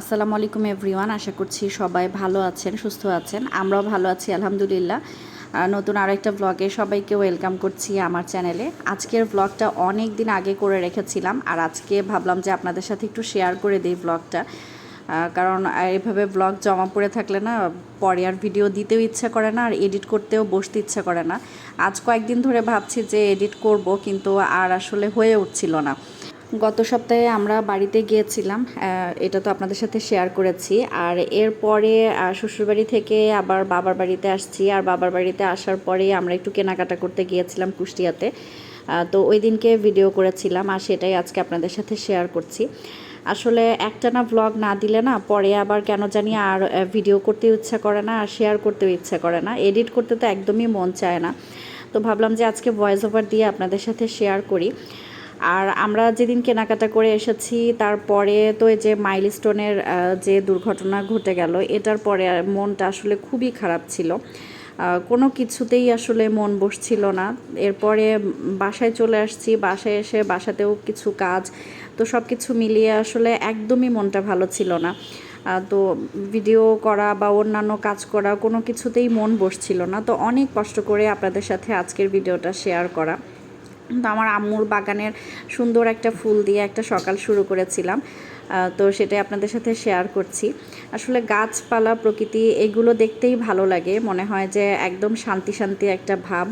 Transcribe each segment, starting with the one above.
আসসালামু আলাইকুম এভরিওয়ান, আশা করছি সবাই ভালো আছেন, সুস্থ আছেন। আমরাও ভালো আছি, আলহামদুলিল্লাহ। নতুন আরও একটা ব্লগে সবাইকে ওয়েলকাম করছি আমার চ্যানেলে আজকের ব্লগটা অনেক দিন আগে করে রেখেছিলাম, আর আজকে ভাবলাম যে আপনাদের সাথে একটু শেয়ার করে দিই ব্লগটা কারণ এইভাবে ব্লগ জমা পড়ে থাকলে না, পরে আর ভিডিও দিতেও ইচ্ছা করে না, আর এডিট করতেও বসতে ইচ্ছা করে না। আজ কয়েকদিন ধরে ভাবছি যে এডিট করব, কিন্তু আর আসলে হয়ে উঠছিল না। গত সপ্তাহে আমরা বাড়িতে গিয়েছিলাম এটা তো আপনাদের সাথে শেয়ার করেছি। আর এরপরে শ্বশুরবাড়ি থেকে আবার বাবার বাড়িতে আসছি। আর বাবার বাড়িতে আসার পরেই আমরা একটু কেনাকাটা করতে গিয়েছিলাম কুষ্টিয়াতে। তো ওই দিনকে ভিডিও করেছিলাম আর সেটাই আজকে আপনাদের সাথে শেয়ার করছি। আসলে একটানা ভ্লগ না দিলে না পরে আবার কেন জানি আর ভিডিও করতে ইচ্ছা করে না, আর শেয়ার করতেও ইচ্ছা করে না। এডিট করতে তো একদমই মন চায় না। তো ভাবলাম যে আজকে ভয়েস ওভার দিয়ে আপনাদের সাথে শেয়ার করি। আর আমরা যেদিন কেনাকাটা করে এসেছি, তারপরে তো এই যে মাইলস্টোনের যে দুর্ঘটনা ঘটে গেল, এটার পরে মনটা আসলে খুবই খারাপ ছিল। কোনো কিছুতেই আসলে মন বসছিল না। এরপরে বাসায় চলে আসছি, বাসায় এসে বাসাতেও কিছু কাজ, তো সব কিছু মিলিয়ে আসলে একদমই মনটা ভালো ছিল না। তো ভিডিও করা বা অন্যান্য কাজ করা কোনো কিছুতেই মন বসছিল না। তো অনেক কষ্ট করে আপনাদের সাথে আজকের ভিডিওটা শেয়ার করা। তো আমার আম্মুর বাগানের সুন্দর একটা ফুল দিয়ে একটা সকাল শুরু করেছিলাম। তো সেটাই আপনাদের সাথে শেয়ার করছি। আসলে গাছপালা, প্রকৃতি, এগুলো দেখতেই ভালো লাগে। মনে হয় যে একদম শান্তি শান্তি একটা ভাব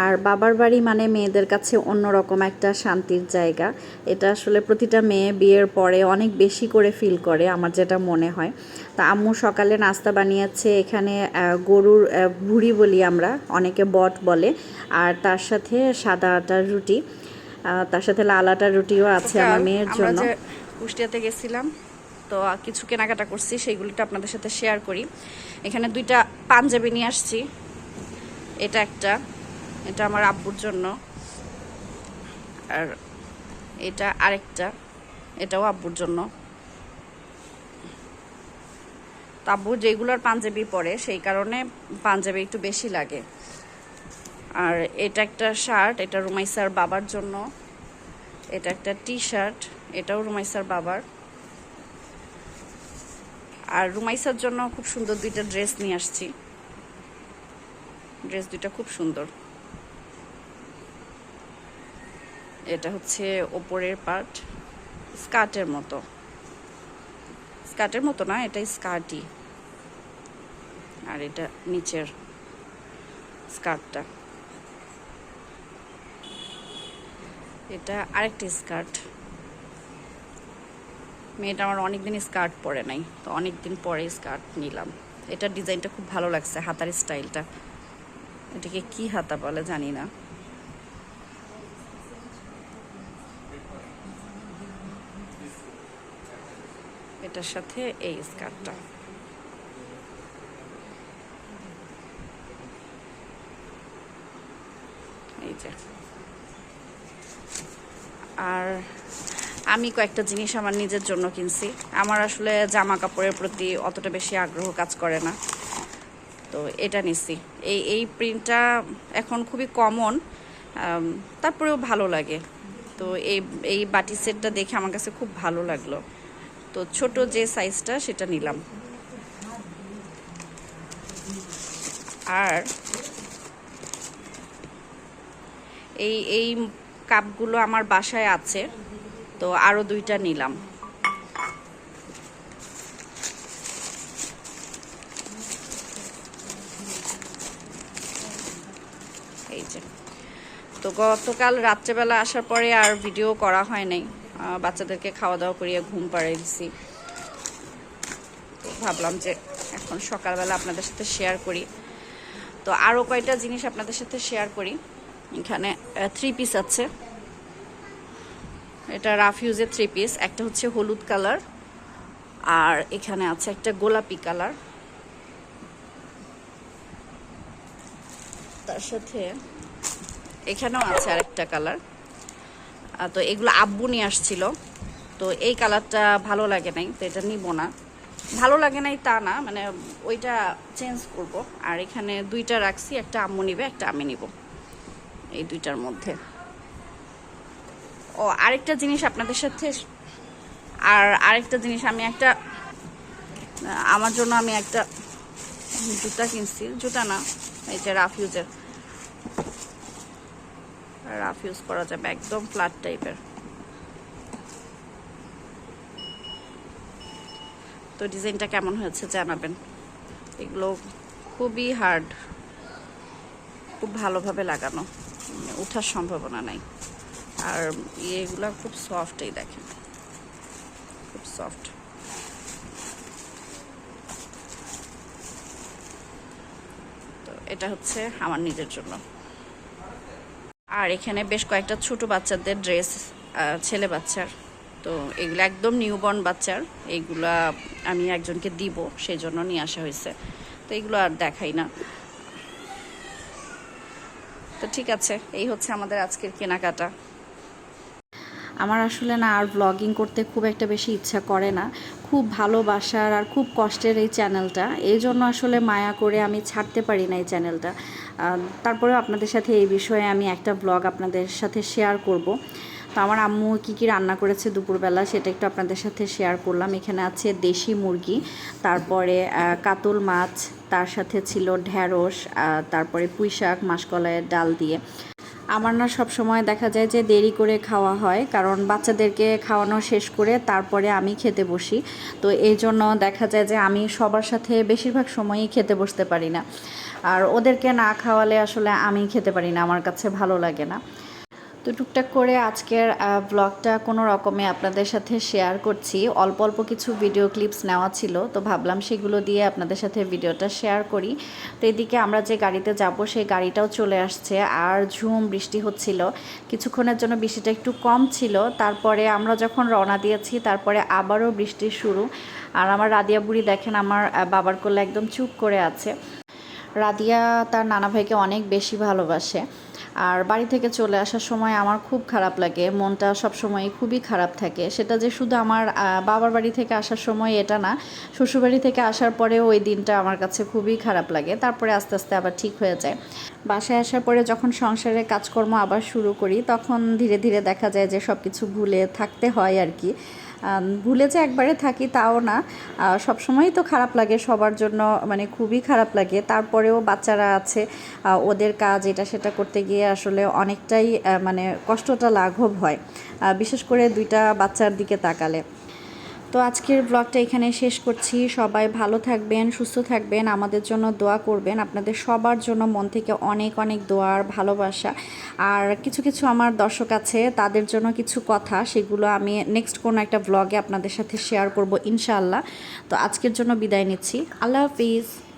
আর বাবার বাড়ি মানে মেয়েদের কাছে অন্যরকম একটা শান্তির জায়গা। এটা আসলে প্রতিটা মেয়ে বিয়ের পরে অনেক বেশি করে ফিল করে আমার যেটা মনে হয়। তা আম্মু সকালে নাস্তা বানিয়েছে এখানে গরুর ভুড়ি বলি আমরা অনেকে বট বলে। আর তার সাথে সাদা আটার রুটি তার সাথে লাল আটার রুটিও আছে আমার মেয়ের জন্য। কুষ্টিয়াতে গেছিলাম তো কিছু কেনাকাটা করছি সেইগুলিটা আপনাদের সাথে শেয়ার করি। এখানে দুইটা পাঞ্জাবি নিয়ে আসছি এটা একটা। এটা আমার আব্বুর জন্য। আর এটা আরেকটা, এটাও আব্বুর জন্য। আব্বু যেগুলোর পাঞ্জাবি পরে, সেই কারণে পাঞ্জাবি একটু বেশি লাগে। আর এটা একটা শার্ট, এটা রুমাইসার বাবার জন্য। এটা একটা টি শার্ট এটাও রুমাইসার বাবার। আর রুমাইসার জন্য খুব সুন্দর দুইটা ড্রেস নিয়ে আসছি। ড্রেস দুইটা খুব সুন্দর। এটা হচ্ছে ওপরের পার্ট স্কার্টের মতো। স্কার্টের মতো না, এটা স্কার্টই। আর এটা নিচের স্কার্টটা। এটা আরেকটি স্কার্ট। মেয়েটা আমার অনেকদিন স্কার্ট পরে নাই, তো অনেকদিন পরে স্কার্ট নিলাম। এটার ডিজাইনটা খুব ভালো লাগছে, হাতার স্টাইলটা। এটাকে কি হাতা বলে জানি না। এটার সাথে এই স্কার্টটা। এই যে। আর আমি কয়েকটা জিনিস আমার নিজের জন্য কিনছি। আমার আসলে জামা কাপড়ের প্রতি অতটা বেশি আগ্রহ কাজ করে না। তো এটা নিছি। এই এই প্রিন্টটা এখন খুবই কমন তারপরেও ভালো লাগে। তো এই এই বাটি সেটটা দেখে আমার কাছে খুব ভালো লাগল। তো ছোট যে সাইজটা সেটা নিলাম। আর এই এই কাপগুলো আমার বাসায় আছে, তো আরও দুইটা নিলাম। এই যে। তো গতকাল রাত্রেবেলা আসার পরে আর ভিডিও করা হয় নাই। বাচ্চাদেরকে খাওয়া দাওয়া করিয়ে ঘুম পাড়িয়ে দিছি। ভাবলাম যে এখন সকালবেলা আপনাদের সাথে শেয়ার করি। তো আরও কয়টা জিনিস আপনাদের সাথে শেয়ার করি। এখানে থ্রি পিস আছে। এটা রাফিউজের থ্রি পিস একটা হচ্ছে হলুদ কালার আর এখানে আছে একটা গোলাপি কালার তার সাথে এখানেও আছে আরেকটা কালার তো এগুলো আব্বু নিয়ে আসছিল। তো এই কালারটা ভালো লাগে নাই, তো এটা নিব না। ভালো লাগে নাই তা না মানে ওইটা চেঞ্জ করব। আর এখানে দুইটা রাখছি, একটা আম্মু নিবে, একটা আমি নিব। এই দুইটার মধ্যে। ও, আরেকটা জিনিস আপনাদের সাথে আর আরেকটা জিনিস, আমি একটা আমার জন্য আমি একটা জুতা কিনছি, জুতা না, এই যে রাফ ইউজের রাফ ইউজ করা যাবে, একদম ফ্ল্যাট টাইপের তো ডিজাইনটা কেমন হয়েছে জানাবেন। এগুলো খুবই হার্ড খুব ভালোভাবে লাগানো মানে ওঠার সম্ভাবনা নাই। আর ইয়েগুলো খুব সফটই দেখেন। খুব সফট তো এটা হচ্ছে আমার নিজের জন্য। আর এখানে বেশ কয়েকটা ছোট বাচ্চাদের ড্রেস ছেলে বাচ্চার। তো এগুলো একদম নিউবর্ন বাচ্চার। এইগুলা আমি একজনকে দিব সেই জন্য নিয়ে আসা হয়েছে। তো এগুলো আর দেখাই না। তো ঠিক আছে, এই হচ্ছে আমাদের আজকের কেনাকাটা। আমার আসলে না আর ব্লগিং করতে খুব একটা বেশি ইচ্ছা করে না। খুব ভালোবাসার আর খুব কষ্টের এই চ্যানেলটা এই জন্য আসলে মায়া করে আমি ছাড়তে পারি না এই চ্যানেলটা তারপরেও আপনাদের সাথে এই বিষয়ে আমি একটা ব্লগ আপনাদের সাথে শেয়ার করব। তো আমার আম্মু কী কী রান্না করেছে দুপুরবেলা সেটা একটু আপনাদের সাথে শেয়ার করলাম। এখানে আছে দেশি মুরগি, তারপরে কাতল মাছ, তার সাথে ছিল ঢ্যাঁড়স তারপরে পুঁই শাক মাসকলাইয়ের ডাল দিয়ে। আমার না সব সময় দেখা যায় যে দেরি করে খাওয়া হয়, কারণ বাচ্চাদেরকে খাওয়ানো শেষ করে তারপরে আমি খেতে বসি। তো এই জন্য দেখা যায় যে আমি সবার সাথে বেশিরভাগ সময়ই খেতে বসতে পারি না। আর ওদেরকে না খাওয়ালে আসলে আমি খেতে পারি না, আমার কাছে ভালো লাগে না। তো টুকটাক করে আজকের ব্লগটা কোনো রকমে আপনাদের সাথে শেয়ার করছি। অল্প অল্প কিছু ভিডিও ক্লিপস নেওয়া ছিল, তো ভাবলাম সেগুলো দিয়ে আপনাদের সাথে ভিডিওটা শেয়ার করি। তো এদিকে আমরা যে গাড়িতে যাব, সেই গাড়িটাও চলে আসছে, আর ঝুম বৃষ্টি হচ্ছিল। কিছুক্ষণের জন্য বৃষ্টিটা একটু কম ছিল, তারপরে আমরা যখন রওনা দিয়েছি, তারপরে আবারও বৃষ্টি শুরু। আর আমার রাদিয়া বুড়ি দেখেন, আমার বাবার কোলে একদম চুপ করে আছে। রাদিয়া তার নানা ভাইকে অনেক বেশি ভালোবাসে। আর বাড়ি থেকে চলে আসার সময় আমার খুব খারাপ লাগে, মনটা সব সময় খুবই খারাপ থাকে। সেটা যে শুধু আমার বাবার বাড়ি থেকে আসার সময় এটা না, শ্বশুরবাড়ি থেকে আসার পরেও ওই দিনটা আমার কাছে খুবই খারাপ লাগে। তারপরে আস্তে আস্তে আবার ঠিক হয়ে যায়। বাসায় আসার পরে যখন সংসারের কাজকর্ম আবার শুরু করি, তখন ধীরে ধীরে দেখা যায় যে সব কিছু ভুলে থাকতে হয় আর কি। ভুলে যে একবারে থাকি তাও না। সব সবসময়ই তো খারাপ লাগে, সবার জন্য মানে খুবই খারাপ লাগে। তারপরেও বাচ্চারা আছে ওদের কাজ এটা সেটা করতে গিয়ে আসলে অনেকটাই মানে কষ্টটা লাঘব হয়। বিশেষ করে দুইটা বাচ্চার দিকে তাকালে। তো আজকের ব্লগটা এখানে শেষ করছি। সবাই ভালো থাকবেন, সুস্থ থাকবেন, আমাদের জন্য দোয়া করবেন। আপনাদের সবার জন্য মন থেকে অনেক অনেক দোয়া আর ভালোবাসা। আর কিছু কিছু আমার দর্শক আছে, তাদের জন্য কিছু কথা, সেগুলো আমি নেক্সট কোনো একটা ব্লগে আপনাদের সাথে শেয়ার করব, ইনশাআল্লাহ। তো আজকের জন্য বিদায় নিচ্ছি। আল্লাহ হাফিজ।